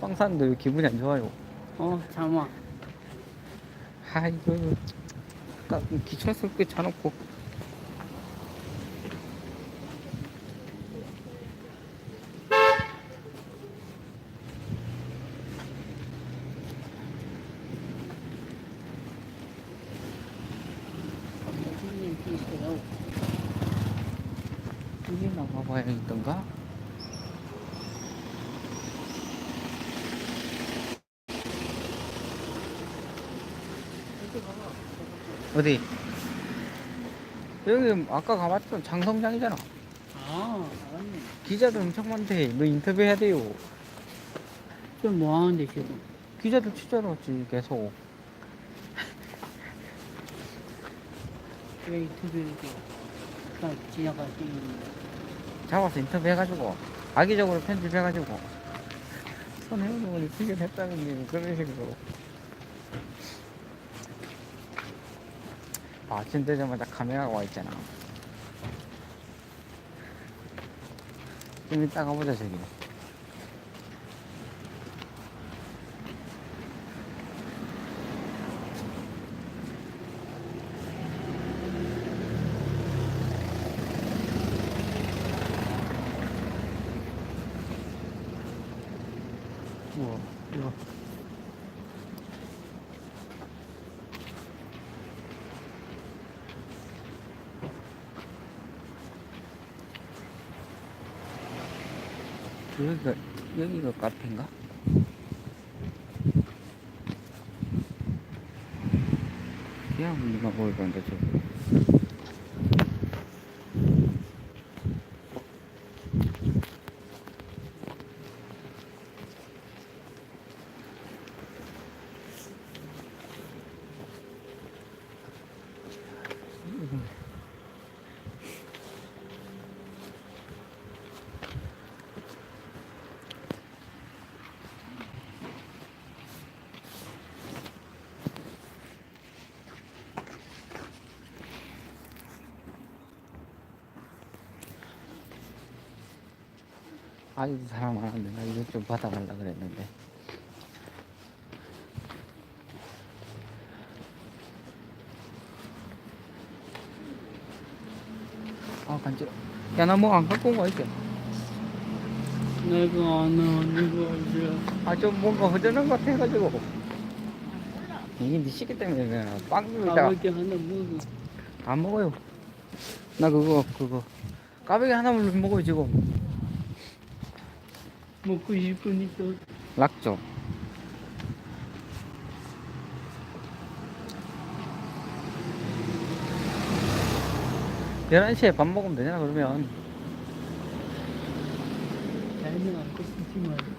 빵 샀는데 왜 기분이 안 좋아요? 어, 잠아. 아이고, 아까 기초스럽게 자놓고. 손님 있어요. 여기 나가봐야 있던가? 어디? 여기 아까 가봤던 장성장이잖아. 아, 알았네. 기자들 엄청 많대. 너 인터뷰 해야 돼요. 지금 뭐 하는데, 지금? 기자들 취재로 왔지, 계속. 왜 이렇게 딱 지나갈 때 있는데. 잡아서 인터뷰 해가지고, 악의적으로 편집해가지고, 손해보는 분이 피견했다는 그런 식으로. 아침 되자마자 카메라가 와 있잖아. 좀 이따 가보자, 저기. 우와, 이거. 여기가, 여기가 카페인가? 야, 우리가 먹을 건데, 저거. 아직도 사람 많은데, 나 이거 좀 받아갈라 그랬는데. 아, 간지러. 야, 나 뭐 안 갖고 온 거 있지? 내가 아는 이거 이제 아, 좀 뭔가 허전한 것 같아가지고. 이게 네 시기 때문에 그냥 빵을 다 가볍게 하나 먹어. 안 먹어요. 나 그거, 그거. 까베기 하나만 먹어요, 지금. 먹고 싶으니까. 락죠. 열한 시에 밥 먹으면 되냐, 그러면. 잘면 안고 싶지만.